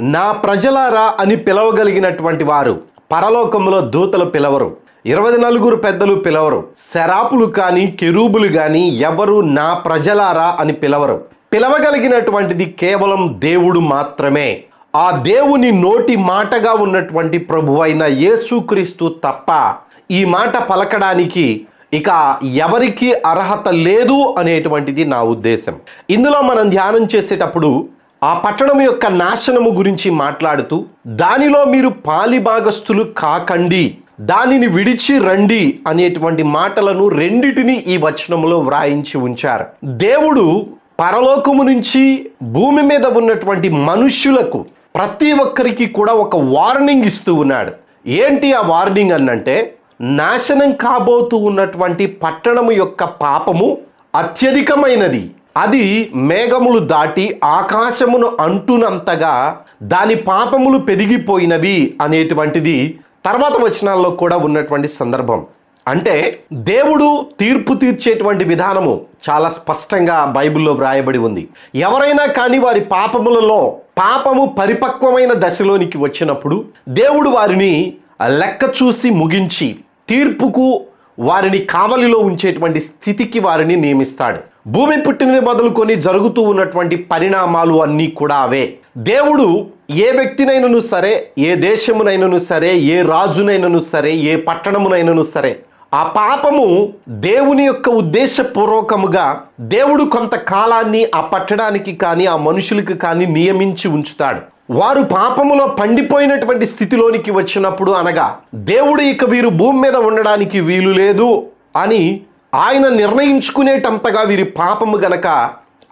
నా ప్రజలారా అని పిలవగలిగినటువంటి వారు పరలోకంలో దూతలు పిలవరు. ఇరవై నలుగురు పెద్దలు పిలవరు. శరాపులు కానీ కెరూబులు కానీ ఎవరు నా ప్రజలారా అని పిలవరు. పిలవగలిగినటువంటిది కేవలం దేవుడు మాత్రమే. ఆ దేవుని నోటి మాటగా ఉన్నటువంటి ప్రభు అయిన యేసుక్రీస్తు తప్ప ఈ మాట పలకడానికి ఇక ఎవరికి అర్హత లేదు అనేటువంటిది నా ఉద్దేశం. ఇందులో మనం ధ్యానం చేసేటప్పుడు ఆ పట్టణం యొక్క నాశనము గురించి మాట్లాడుతూ దానిలో మీరు పాలిభాగస్తులు కాకండి దానిని విడిచి రండి అనేటువంటి మాటలను రెండిటిని ఈ వచనములో వ్రాయించి ఉంచారు. దేవుడు పరలోకము నుంచి భూమి మీద ఉన్నటువంటి మనుష్యులకు ప్రతి ఒక్కరికి కూడా ఒక వార్నింగ్ ఇస్తూ ఉన్నాడు. ఏంటి ఆ వార్నింగ్ అన్నంటే నాశనం కాబోతూ ఉన్నటువంటి పట్టణము యొక్క పాపము అత్యధికమైనది. అది మేఘములు దాటి ఆకాశమును అంటునంతగా దాని పాపములు పెరిగిపోయినవి అనేటువంటిది తర్వాత వచనాల్లో కూడా ఉన్నటువంటి సందర్భం. అంటే దేవుడు తీర్పు తీర్చేటువంటి విధానము చాలా స్పష్టంగా బైబిల్లో వ్రాయబడి ఉంది. ఎవరైనా కానీ వారి పాపములలో పాపము పరిపక్వమైన దశలోనికి వచ్చినప్పుడు దేవుడు వారిని లెక్క చూసి ముగించి తీర్పుకు వారిని కావలిలో ఉంచేటువంటి స్థితికి వారిని నియమిస్తాడు. భూమి పుట్టినది మొదలుకొని జరుగుతూ ఉన్నటువంటి పరిణామాలు అన్నీ కూడా అవే. దేవుడు ఏ వ్యక్తినైనను సరే ఏ దేశమునైనను సరే ఏ రాజునైనను సరే ఏ పట్టణమునైనను సరే ఆ పాపము దేవుని యొక్క ఉద్దేశపూర్వకముగా దేవుడు కొంతకాలాన్ని ఆ పట్టడానికి కానీ ఆ మనుషులకు కానీ నియమించి ఉంచుతాడు. వారు పాపములో పండిపోయినటువంటి స్థితిలోనికి వచ్చినప్పుడు అనగా దేవుడు ఇక వీరు భూమి మీద ఉండడానికి వీలు లేదు అని ఆయన నిర్ణయించుకునేటంతగా వీరి పాపము గనక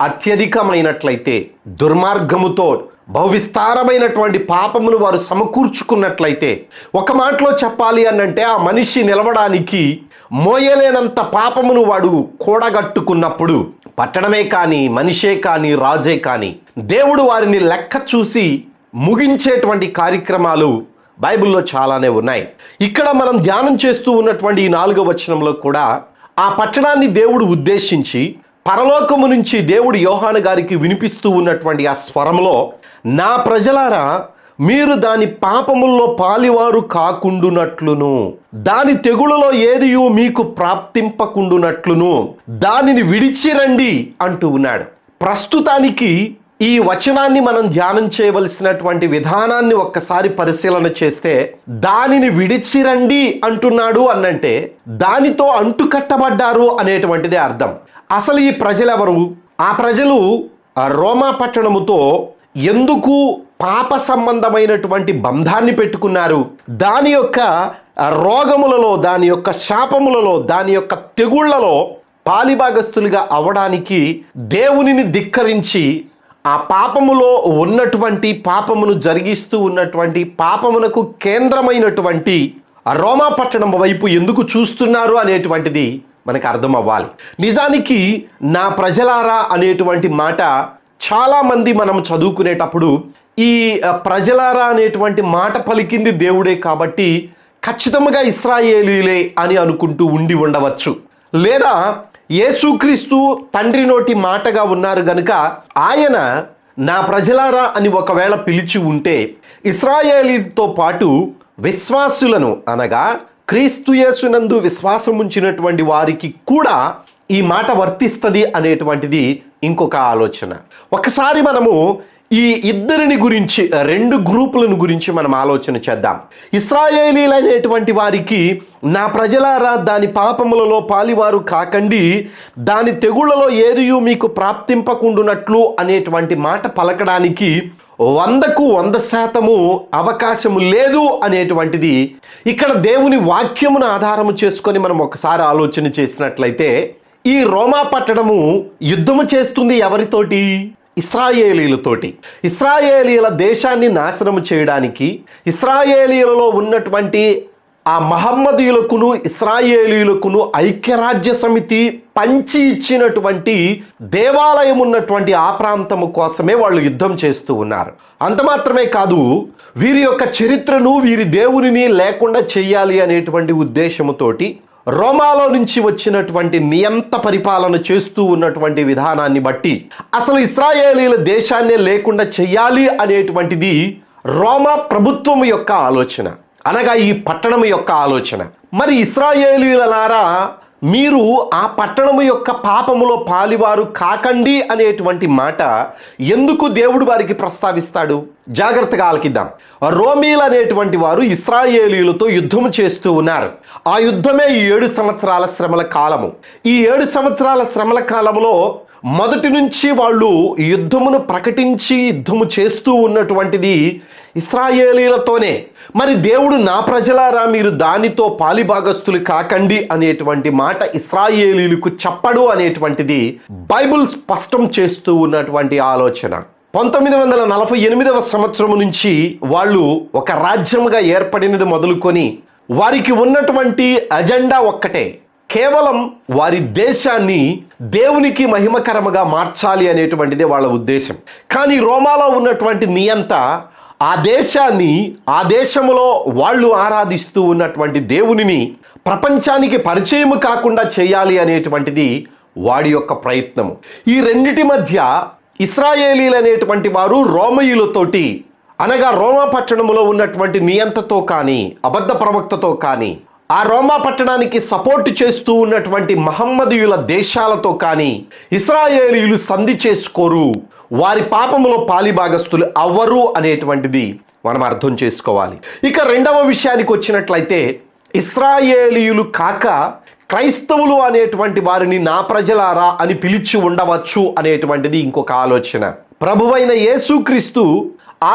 అత్యధికమైనట్లయితే దుర్మార్గముతో బహువిస్తారమైనటువంటి పాపమును వారు సమకూర్చుకున్నట్లయితే ఒక మాటలో చెప్పాలి అనంటే ఆ మనిషి నిలవడానికి మోయలేనంత పాపమును వాడు కూడగట్టుకున్నప్పుడు పట్టణమే కానీ మనిషే కానీ రాజే కానీ దేవుడు వారిని లెక్క చూసి ముగించేటువంటి కార్యక్రమాలు బైబిల్లో చాలానే ఉన్నాయి. ఇక్కడ మనం ధ్యానం చేస్తూ ఉన్నటువంటి ఈ నాలుగో వచనంలో కూడా ఆ పట్టణాన్ని దేవుడు ఉద్దేశించి పరలోకము నుంచి దేవుడు యోహాను గారికి వినిపిస్తూ ఉన్నటువంటి ఆ స్వరంలో నా ప్రజలారా మీరు దాని పాపముల్లో పాలివారు కాకుండునట్లును. దాని తెగులలో ఏదియు మీకు ప్రాప్తింపకుండునట్లును. దానిని విడిచిరండి అంటూ ఉన్నాడు. ప్రస్తుతానికి ఈ వచనాన్ని మనం ధ్యానం చేయవలసినటువంటి విధానాన్ని ఒక్కసారి పరిశీలన చేస్తే దానిని విడిచిరండి అంటున్నాడు అన్నంటే దానితో అంటుకట్టబడ్డారు అనేటువంటిదే అర్థం. అసలు ఈ ప్రజలెవరు? ఆ ప్రజలు రోమా పట్టణముతో ఎందుకు పాప సంబంధమైనటువంటి బంధాన్ని పెట్టుకున్నారు? దాని యొక్క రోగములలో దాని యొక్క శాపములలో దాని యొక్క తెగుళ్ళలో పాలిభాగస్తులుగా అవడానికి దేవునిని ధిక్కరించి ఆ పాపములో ఉన్నటువంటి పాపమును జరిగిస్తూ ఉన్నటువంటి పాపమునకు కేంద్రమైనటువంటి రోమా పట్టణం వైపు ఎందుకు చూస్తున్నారు అనేటువంటిది మనకు అర్థం అవ్వాలి నిజానికి నా ప్రజలారా అనేటువంటి మాట చాలామంది మనం చదువుకునేటప్పుడు ఈ ప్రజలారా అనేటువంటి మాట పలికింది దేవుడే కాబట్టి ఖచ్చితంగా ఇస్రాయేలీలే అని అనుకుంటూ ఉండి ఉండవచ్చు. లేదా యేసుక్రీస్తు తండ్రి నోటి మాటగా ఉన్నారు గనుక ఆయన నా ప్రజలారా అని ఒకవేళ పిలిచి ఉంటే ఇస్రాయేలీతో పాటు విశ్వాసులను అనగా క్రీస్తు యేసునందు విశ్వాసం ఉంచినటువంటి వారికి కూడా ఈ మాట వర్తిస్తుంది అనేటువంటిది ఇంకొక ఆలోచన. ఒకసారి మనము ఈ ఇద్దరిని గురించి రెండు గ్రూపులను గురించి మనం ఆలోచన చేద్దాం. ఇస్రాయేలీలైనటువంటి వారికి నా ప్రజలారా దాని పాపములలో పాలివారు కాకండి. దాని తెగుళ్ళలో ఏదియూ మీకు ప్రాప్తింపకుండునట్లు అనేటువంటి మాట పలకడానికి వందకు వంద శాతము అవకాశము లేదు అనేటువంటిది ఇక్కడ దేవుని వాక్యమును ఆధారము చేసుకొని మనం ఒకసారి ఆలోచన చేసినట్లయితే ఈ రోమా పట్టణము యుద్ధము చేస్తుంది ఎవరితోటి? ఇస్రాయేలీలతోటి. ఇస్రాయేలీల దేశాన్ని నాశనం చేయడానికి ఇస్రాయేలీలలో ఉన్నటువంటి ఆ మహమ్మదీయులకును ఇస్రాయేలీలకును ఐక్యరాజ్య సమితి పంచి ఇచ్చినటువంటి దేవాలయం ఉన్నటువంటి ఆ ప్రాంతము కోసమే వాళ్ళు యుద్ధం చేస్తూ ఉన్నారు. అంత మాత్రమే కాదు వీరి యొక్క చరిత్రను వీరి దేవునిని లేకుండా చేయాలి అనేటువంటి ఉద్దేశముతోటి రోమాలో నుంచి వచ్చినటువంటి నియంత పరిపాలన చేస్తూ ఉన్నటువంటి విధానాన్ని బట్టి అసలు ఇస్రాయేలీల దేశాన్నే లేకుండా చెయ్యాలి అనేటువంటిది రోమా ప్రభుత్వం యొక్క ఆలోచన. అనగా ఈ పట్టణం యొక్క ఆలోచన. మరి ఇస్రాయేలీల నారా మీరు ఆ పట్టణము యొక్క పాపములో పాలివారు కాకండి అనేటువంటి మాట ఎందుకు దేవుడు వారికి ప్రస్తావిస్తాడు? జాగ్రత్తగా ఆలకిద్దాం. రోమీలు అనేటువంటి వారు ఇస్రాయేలీలతో యుద్ధము చేస్తూ ఉన్నారు. ఆ యుద్ధమే ఈ ఏడు సంవత్సరాల శ్రమల కాలము. ఈ ఏడు సంవత్సరాల శ్రమల కాలంలో మొదటి నుంచి వాళ్ళు యుద్ధమును ప్రకటించి యుద్ధము చేస్తూ ఉన్నటువంటిది ఇస్రాయేలీలతోనే. మరి దేవుడు నా ప్రజలారా మీరు దానితో పాలిభాగస్తులు కాకండి అనేటువంటి మాట ఇస్రాయేలీలకు చెప్పడు అనేటువంటిది బైబుల్ స్పష్టం చేస్తూ ఉన్నటువంటి ఆలోచన. పంతొమ్మిది వందల నలభై ఎనిమిదవ సంవత్సరం నుంచి వాళ్ళు ఒక రాజ్యముగా ఏర్పడినది మొదలుకొని వారికి ఉన్నటువంటి అజెండా ఒక్కటే. కేవలం వారి దేశాన్ని దేవునికి మహిమకరముగా మార్చాలి అనేటువంటిదే వాళ్ళ ఉద్దేశం. కానీ రోమాలో ఉన్నటువంటి నియంత ఆ దేశాన్ని ఆ దేశంలో వాళ్ళు ఆరాధిస్తూ ఉన్నటువంటి దేవునిని ప్రపంచానికి పరిచయము కాకుండా చేయాలి అనేటువంటిది వాడి యొక్క ప్రయత్నము. ఈ రెండిటి మధ్య ఇస్రాయేలీలు అనేటువంటి వారు రోమయులతోటి అనగా రోమా పట్టణములో ఉన్నటువంటి నియంతతో కానీ అబద్ధ ప్రవక్తతో కానీ ఆ రోమా పట్టణానికి సపోర్ట్ చేస్తూ ఉన్నటువంటి మహమ్మదీయుల దేశాలతో కానీ ఇస్రాయేలీలు సంధి చేసుకోరు. వారి పాపములో పాలిభాగస్తులు అవ్వరు అనేటువంటిది మనం అర్థం చేసుకోవాలి. ఇక రెండవ విషయానికి వచ్చినట్లయితే ఇస్రాయేలీయులు కాక క్రైస్తవులు అనేటువంటి వారిని నా ప్రజలారా అని పిలిచి ఉండవచ్చు అనేటువంటిది ఇంకొక ఆలోచన. ప్రభువైన యేసుక్రీస్తు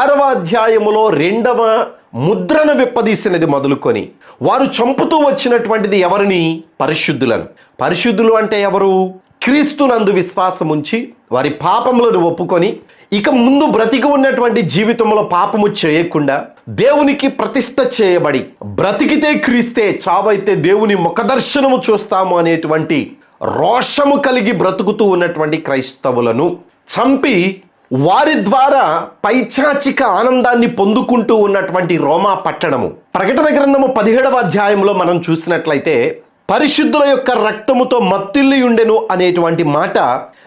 ఆరవ అధ్యాయములో రెండవ ముద్రను విప్పదీసినది మొదలుకొని వారు చంపుతూ వచ్చినటువంటిది ఎవరిని? పరిశుద్ధులను. పరిశుద్ధులు అంటే ఎవరు? క్రీస్తునందు విశ్వాసం ఉంచి వారి పాపములను ఒప్పుకొని ఇక ముందు బ్రతికి ఉన్నటువంటి జీవితంలో పాపము చేయకుండా దేవునికి ప్రతిష్ట చేయబడి బ్రతికితే క్రీస్తే చావైతే దేవుని ముఖదర్శనము చూస్తాము అనేటువంటి రోషము కలిగి బ్రతుకుతూ ఉన్నటువంటి క్రైస్తవులను చంపి వారి ద్వారా పైచాచిక ఆనందాన్ని పొందుకుంటూ ఉన్నటువంటి రోమా పట్టణము. ప్రకటన గ్రంథము పదిహేడవ అధ్యాయంలో మనం చూసినట్లయితే పరిశుద్ధుల యొక్క రక్తముతో మత్తిల్లి ఉండెను అనేటువంటి మాట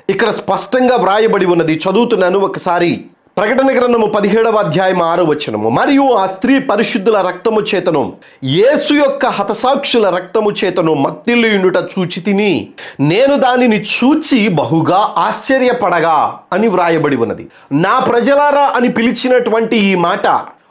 ఇక్కడ స్పష్టంగా వ్రాయబడి ఉన్నది. చదువుతున్నాను ఒకసారి. ప్రకటన గ్రంథము పదిహేడవ అధ్యాయం ఆరు వచనము. మరియు ఆ స్త్రీ పరిశుద్ధుల రక్తము చేతను యేసు యొక్క హతసాక్షుల రక్తము చేతను మత్తిల్లుయుండుట చూచి తిని నేను దానిని చూచి బహుగా ఆశ్చర్యపడగా అని వ్రాయబడి ఉన్నది. నా ప్రజలారా అని పిలిచినటువంటి ఈ మాట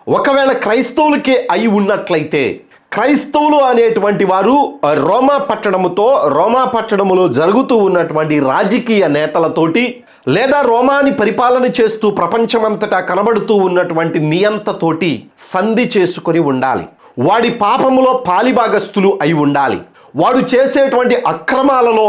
ఒకవేళ క్రైస్తవులకే అయి ఉన్నట్లయితే క్రైస్తవులు అనేటువంటి వారు రోమా పట్టణముతో రోమా పట్టణములో జరుగుతూ ఉన్నటువంటి రాజకీయ నేతలతోటి లేదా రోమాని పరిపాలన చేస్తూ ప్రపంచమంతటా కనబడుతూ ఉన్నటువంటి నియంతతోటి సంధి చేసుకొని ఉండాలి. వాడి పాపములో పాలిభాగస్తులు అయి ఉండాలి. వాడు చేసేటువంటి అక్రమాలలో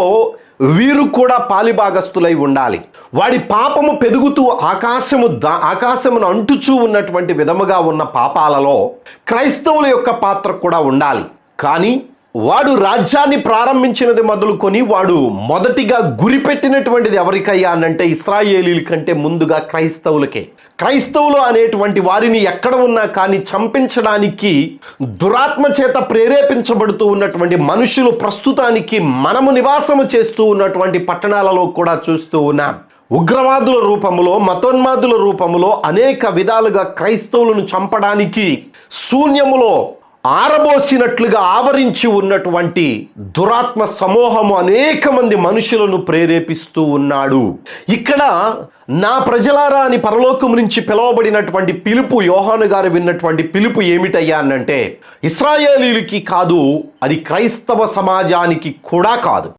వీరు కూడా పాలిభాగస్తులై ఉండాలి. వాడి పాపము పెరుగుతూ ఆకాశము దా ఆకాశమును అంటుచూ ఉన్నటువంటి విధముగా ఉన్న పాపాలలో క్రైస్తవుల యొక్క పాత్ర కూడా ఉండాలి. కానీ వాడు రాజ్యాన్ని ప్రారంభించినది మొదలుకొని వాడు మొదటిగా గురిపెట్టినటువంటిది ఎవరికయ్యా అనంటే ఇస్రాయేలీల కంటే ముందుగా క్రైస్తవులకే. క్రైస్తవులు అనేటువంటి వారిని ఎక్కడ ఉన్నా కానీ చంపించడానికి దురాత్మ చేత ప్రేరేపించబడుతూ ఉన్నటువంటి మనుషులు ప్రస్తుతానికి మనము నివాసము చేస్తూ ఉన్నటువంటి పట్టణాలలో కూడా చూస్తూ ఉన్నాం. ఉగ్రవాదుల రూపంలో మతోన్మాదుల రూపంలో అనేక విధాలుగా క్రైస్తవులను చంపడానికి శూన్యములో ఆరబోసినట్లుగా ఆవరించి ఉన్నటువంటి దురాత్మ సమూహము అనేక మంది మనుషులను ప్రేరేపిస్తూ ఉన్నాడు. ఇక్కడ నా ప్రజలారా అని పరలోకం నుంచి పిలువబడినటువంటి పిలుపు యోహాను గారు విన్నటువంటి పిలుపు ఏమిటయ్యా అనంటే ఇస్రాయేలీలకి కాదు అది క్రైస్తవ సమాజానికి కూడా కాదు.